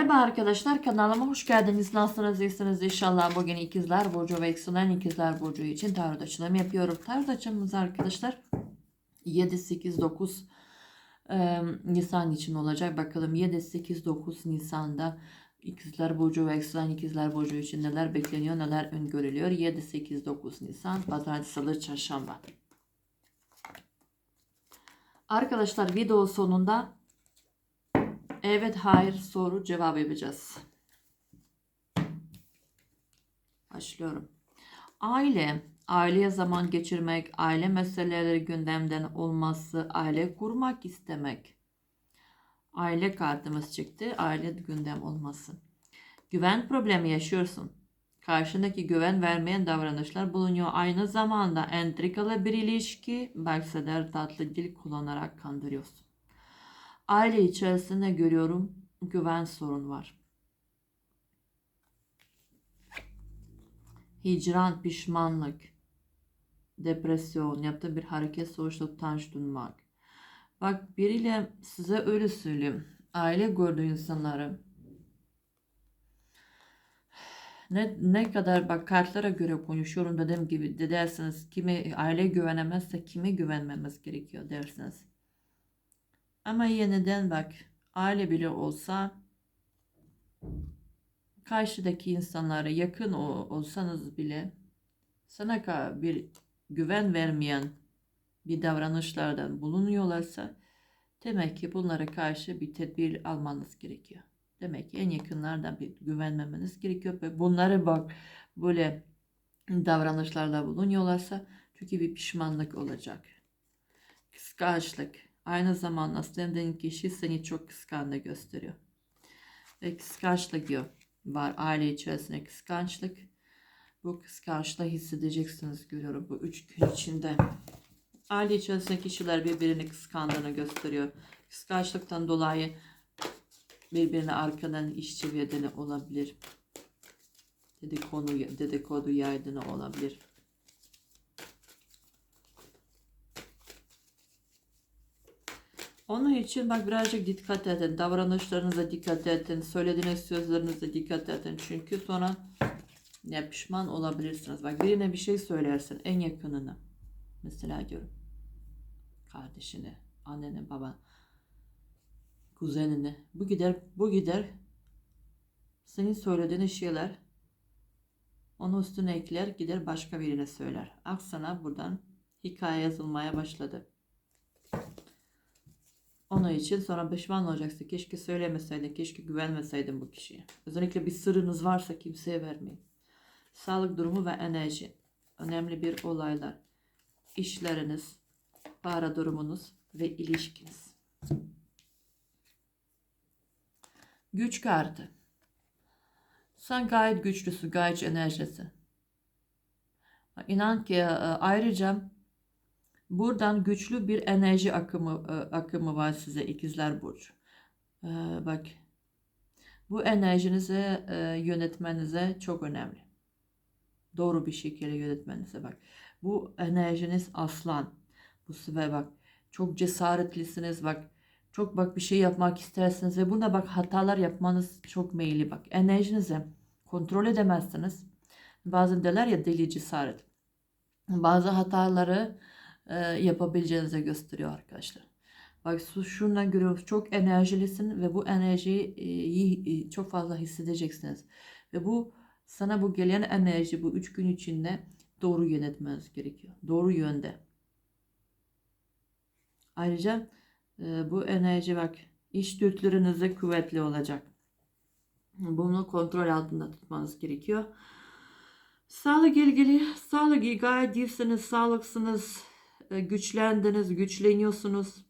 Merhaba arkadaşlar kanalıma hoş geldiniz. Nasılsınız? İyisiniz inşallah. Bugün ikizler burcu ve yükselen ikizler burcu için tarot açılımı yapıyorum. Tarot açılımımız arkadaşlar 7, 8, 9 e, Nisan için olacak. Bakalım 7, 8, 9 Nisan'da ikizler burcu ve yükselen ikizler burcu için neler bekleniyor, neler öngörülüyor. 7, 8, 9 Nisan Pazartesi, Salı, Çarşamba. Arkadaşlar video sonunda Evet, hayır soru cevap yapacağız. Başlıyorum. Aile, aileye zaman geçirmek, aile meseleleri gündemden olması, aile kurmak istemek. Aile kartımız çıktı. Aile gündem olması. Güven problemi yaşıyorsun. Karşındaki güven vermeyen davranışlar bulunuyor. Aynı zamanda entrikalı bir ilişki, belki tatlı dil kullanarak kandırıyorsun. Aile içerisinde görüyorum güven sorun var. Hicran, pişmanlık, depresyon, yaptığı bir hareket sonuçta utanç duymak. Bak biriyle size öyle söyleyeyim. Aile gördüğü insanları ne, ne kadar bak kartlara göre konuşuyorum dediğim gibi de dersiniz kimi aile güvenemezse kime güvenmemiz gerekiyor dersiniz. Ama yeniden bak aile bile olsa karşıdaki insanlara yakın olsanız bile sana bir güven vermeyen bir davranışlardan bulunuyorlarsa demek ki bunlara karşı bir tedbir almanız gerekiyor. Demek ki en yakınlardan bir güvenmemeniz gerekiyor ve bunları bak böyle davranışlarda bulunuyorlarsa çünkü bir pişmanlık olacak. Kıskançlık, Aynı zamanda sevdiğin kişi seni çok kıskandı gösteriyor. Ve kıskançlık. Var aile içerisinde kıskançlık. Bu kıskançlığı hissedeceksiniz görüyorum bu üç gün içinde. Aile içerisinde kişiler birbirini kıskandığını gösteriyor. Kıskançlıktan dolayı birbirine arkadan iş çevirdiğini olabilir. Dedikodu, dedikodu yaydığını olabilir. Onun için bak birazcık dikkat edin. Davranışlarınıza dikkat edin. Söylediğiniz sözlerinize dikkat edin. Çünkü sonra ne pişman olabilirsiniz. Bak birine bir şey söylersin. En yakınını. Mesela diyorum. Kardeşini, anneni, baban, kuzenini. Bu gider, bu gider. Senin söylediğin şeyler onu üstüne ekler gider başka birine söyler. Aksana buradan hikaye yazılmaya başladı. Onun için sonra pişman olacaksın. Keşke söylemeseydin, keşke güvenmeseydin bu kişiye. Özellikle bir sırrınız varsa kimseye vermeyin. Sağlık durumu ve enerji. Önemli bir olaylar. İşleriniz, para durumunuz ve ilişkiniz. Güç kartı. Sen gayet güçlüsün, gayet enerjisi. İnan ki e, ayrıca Buradan güçlü bir enerji akımı e, akımı var size ikizler burcu. Ee, bak bu enerjinizi e, yönetmenize çok önemli. Doğru bir şekilde yönetmenize bak. Bu enerjiniz aslan. Bu sefer bak çok cesaretlisiniz bak. Çok bak bir şey yapmak istersiniz ve buna bak hatalar yapmanız çok meyilli bak. Enerjinizi kontrol edemezsiniz. Bazen derler ya deli cesaret. Bazı hataları e, yapabileceğinize gösteriyor arkadaşlar. Bak şundan görüyoruz çok enerjilisin ve bu enerjiyi e, e, çok fazla hissedeceksiniz. Ve bu sana bu gelen enerji bu üç gün içinde doğru yönetmeniz gerekiyor. Doğru yönde. Ayrıca bu enerji bak iş dürtülerinizde kuvvetli olacak. Bunu kontrol altında tutmanız gerekiyor. Sağlık ilgili, sağlık gayet iyisiniz, sağlıksınız, e, güçlendiniz, güçleniyorsunuz.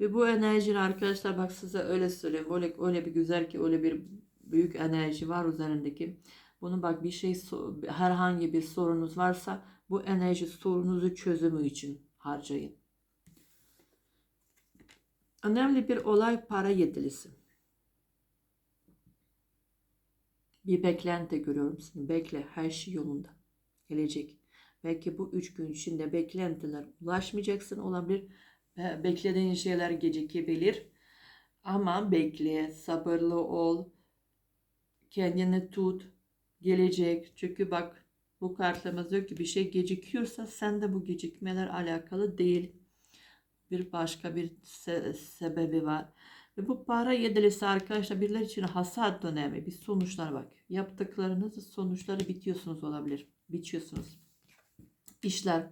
Ve bu enerji arkadaşlar bak size öyle söyleyeyim. Öyle, öyle bir güzel ki öyle bir büyük enerji var üzerindeki. Bunu bak bir şey herhangi bir sorunuz varsa bu enerji sorunuzu çözümü için harcayın. Önemli bir olay para yedilisi. Bir beklenti görüyorum seni. Bekle her şey yolunda gelecek. Belki bu üç gün içinde beklentiler ulaşmayacaksın olabilir. Beklediğin şeyler gecikebilir. Ama bekle, sabırlı ol, kendini tut, gelecek. Çünkü bak bu kartımız diyor ki bir şey gecikiyorsa sen de bu gecikmeler alakalı değil. Bir başka bir se- sebebi var. Ve bu para yedilisi arkadaşlar birileri için hasat dönemi. Bir sonuçlar bak. Yaptıklarınızın sonuçları bitiyorsunuz olabilir. Bitiyorsunuz. İşler.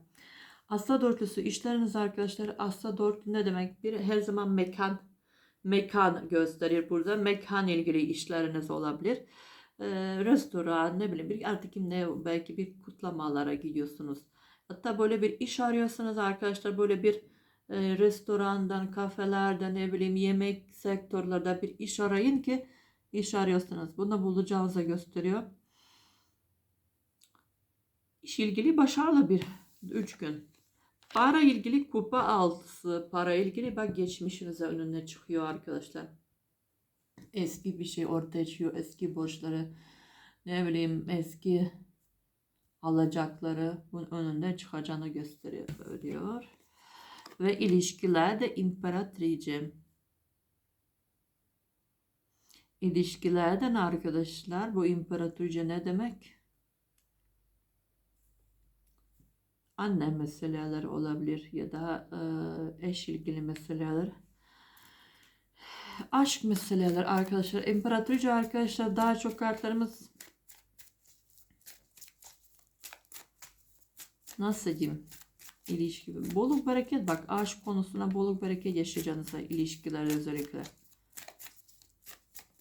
Asla dörtlüsü işleriniz arkadaşlar. Asla dörtlü ne demek? Bir her zaman mekan mekan gösterir burada. Mekan ilgili işleriniz olabilir. Ee, restoran ne bileyim bir artık ne belki bir kutlamalara gidiyorsunuz. Hatta böyle bir iş arıyorsanız arkadaşlar böyle bir e, restorandan, kafelerden ne bileyim yemek sektörlerde bir iş arayın ki iş arıyorsanız bunu bulacağınızı gösteriyor. İş ilgili başarılı bir 3 gün. Para ilgili kupa altısı, para ilgili bak geçmişinize önüne çıkıyor arkadaşlar. Eski bir şey ortaya çıkıyor, eski borçları, ne bileyim eski alacakları bunun önünde çıkacağını gösteriyor diyor. Ve ilişkilerde imparatrice. İlişkilerden arkadaşlar bu imparatorice ne demek? Anne meseleleri olabilir ya da e, eş ilgili meseleler. Aşk meseleler arkadaşlar. İmparatorice arkadaşlar daha çok kartlarımız nasıl diyeyim? ilişki. Bolluk bereket bak aşk konusuna bolluk bereket yaşayacağınızda ilişkiler özellikle.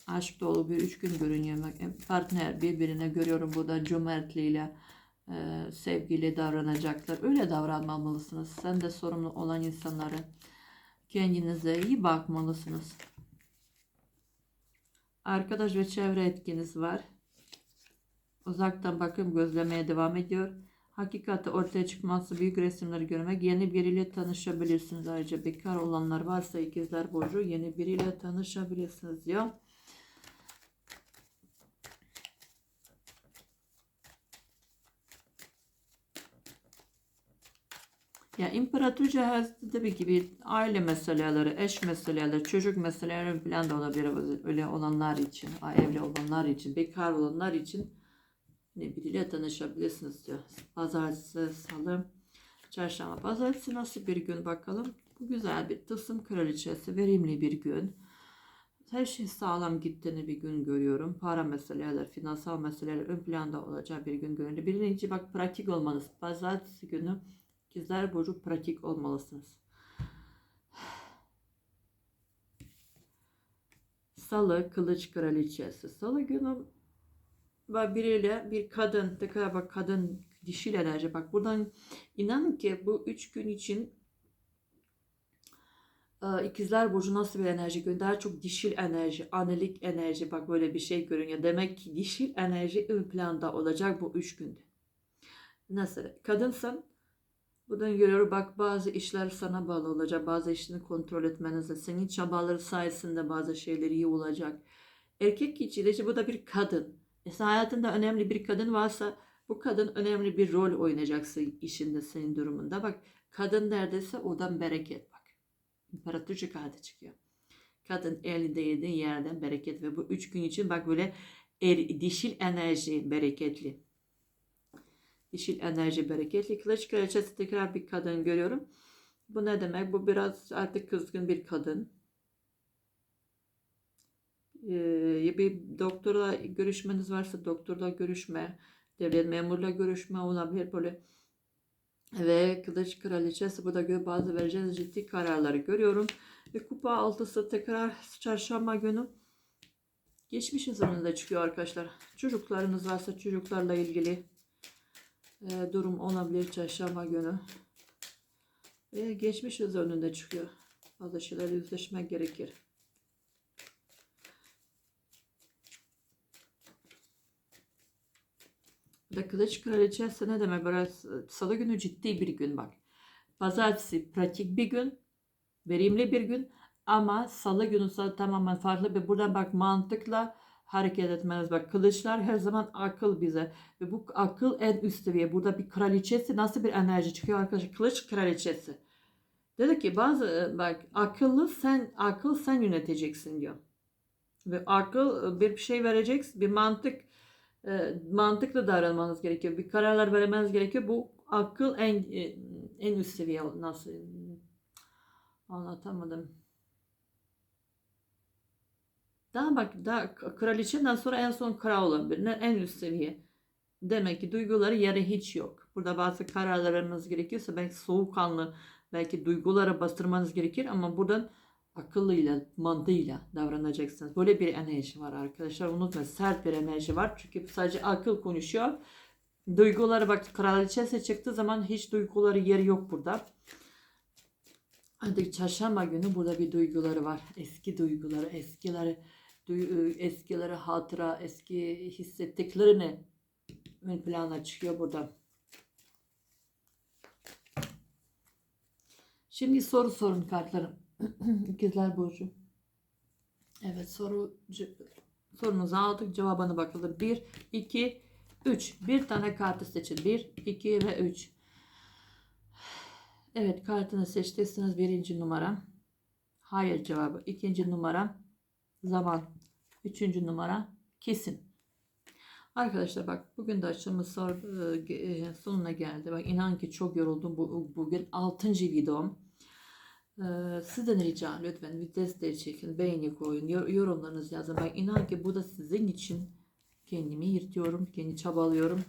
Aşk dolu bir üç gün görünüyor. Bak, Partner birbirine görüyorum burada cömertliğiyle e, sevgili davranacaklar. Öyle davranmamalısınız. Sen de sorumlu olan insanlara kendinize iyi bakmalısınız. Arkadaş ve çevre etkiniz var. Uzaktan bakım gözlemeye devam ediyor. Hakikati ortaya çıkması büyük resimleri görmek. Yeni biriyle tanışabilirsiniz. Ayrıca bekar olanlar varsa ikizler burcu yeni biriyle tanışabilirsiniz diyor. Ya imparatorca her tabii ki bir aile meseleleri, eş meseleleri, çocuk meseleleri falan da olabilir öyle olanlar için, evli olanlar için, bekar olanlar için ne biriyle tanışabilirsiniz diyor. Pazartesi, salı, çarşamba. Pazartesi nasıl bir gün bakalım. Bu güzel bir tılsım kraliçesi, verimli bir gün. Her şey sağlam gittiğini bir gün görüyorum. Para meseleler, finansal meseleler ön planda olacağı bir gün görüyorum. Birinci bak pratik olmanız. Pazartesi günü ikizler burcu pratik olmalısınız. Salı kılıç kraliçesi. Salı günü ve biriyle bir kadın tekrar bak kadın dişil enerji bak buradan inanın ki bu üç gün için e, ikizler burcu nasıl bir enerji? Daha çok dişil enerji, annelik enerji bak böyle bir şey görünüyor. Demek ki dişil enerji ön planda olacak bu üç günde. Nasıl? Kadınsan buradan görüyor bak bazı işler sana bağlı olacak. Bazı işini kontrol etmenizde. Senin çabaları sayesinde bazı şeyler iyi olacak. Erkek için de bu da bir kadın. Mesela hayatında önemli bir kadın varsa bu kadın önemli bir rol oynayacaksın işinde senin durumunda. Bak kadın neredeyse oradan bereket bak. İmparatorca kartı çıkıyor. Kadın elinde yediğin yerden bereket ve bu üç gün için bak böyle er, dişil enerji bereketli. Dişil enerji bereketli. Kılıç kraliçesi tekrar bir kadın görüyorum. Bu ne demek? Bu biraz artık kızgın bir kadın e, bir doktorla görüşmeniz varsa doktorla görüşme, devlet memurla görüşme olabilir böyle. Ve kılıç kraliçesi burada bazı vereceğiniz ciddi kararları görüyorum. Ve kupa altısı tekrar çarşamba günü geçmiş önünde çıkıyor arkadaşlar. Çocuklarınız varsa çocuklarla ilgili e, durum olabilir çarşamba günü. Ve geçmiş önünde çıkıyor. Bazı şeylerle yüzleşmek gerekir. Da kılıç kraliçesi ne demek? Böyle salı günü ciddi bir gün bak. Pazartesi pratik bir gün, verimli bir gün ama salı günü tamamen farklı bir buradan bak mantıkla hareket etmeniz bak kılıçlar her zaman akıl bize ve bu akıl en üst seviye burada bir kraliçesi nasıl bir enerji çıkıyor arkadaşlar kılıç kraliçesi Dedi ki bazı bak akıllı sen akıl sen yöneteceksin diyor. Ve akıl bir şey vereceksin, bir mantık e, mantıklı davranmanız gerekiyor. Bir kararlar vermeniz gerekiyor. Bu akıl en e, en üst seviye nasıl anlatamadım. Daha bak daha kraliçeden sonra en son kral olabilir. Ne- En üst seviye. Demek ki duyguları yere hiç yok. Burada bazı kararlar vermeniz gerekiyorsa belki soğukkanlı, belki duygulara bastırmanız gerekir ama buradan akıllıyla, mantığıyla davranacaksınız. Böyle bir enerji var arkadaşlar. Unutmayın sert bir enerji var. Çünkü sadece akıl konuşuyor. Duyguları bak kraliçesi çıktığı zaman hiç duyguları yeri yok burada. Hadi çarşamba günü burada bir duyguları var. Eski duyguları, eskileri, eskileri hatıra, eski hissettiklerini ön plana çıkıyor burada. Şimdi soru sorun kartlarım. İkizler Burcu. Evet soru sorunuzu aldık. Cevabına bakalım. 1, 2, 3. Bir tane kartı seçin. 1, 2 ve 3. Evet kartını seçtiyseniz birinci numara. Hayır cevabı. İkinci numara. Zaman. Üçüncü numara. Kesin. Arkadaşlar bak bugün de açılımı sor, e, e, sonuna geldi. Bak inan ki çok yoruldum. Bu, bugün 6. videom. Ee, sizden rica lütfen bir desteği çekin, beğeni koyun, yor- yorumlarınızı yazın. Ben inan ki bu da sizin için kendimi yırtıyorum, kendi çabalıyorum.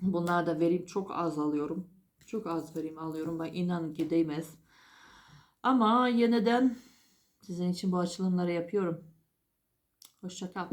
Bunlar da verim çok az alıyorum. Çok az verim alıyorum. Ben inan ki değmez. Ama yeniden sizin için bu açılımları yapıyorum. Hoşça kal.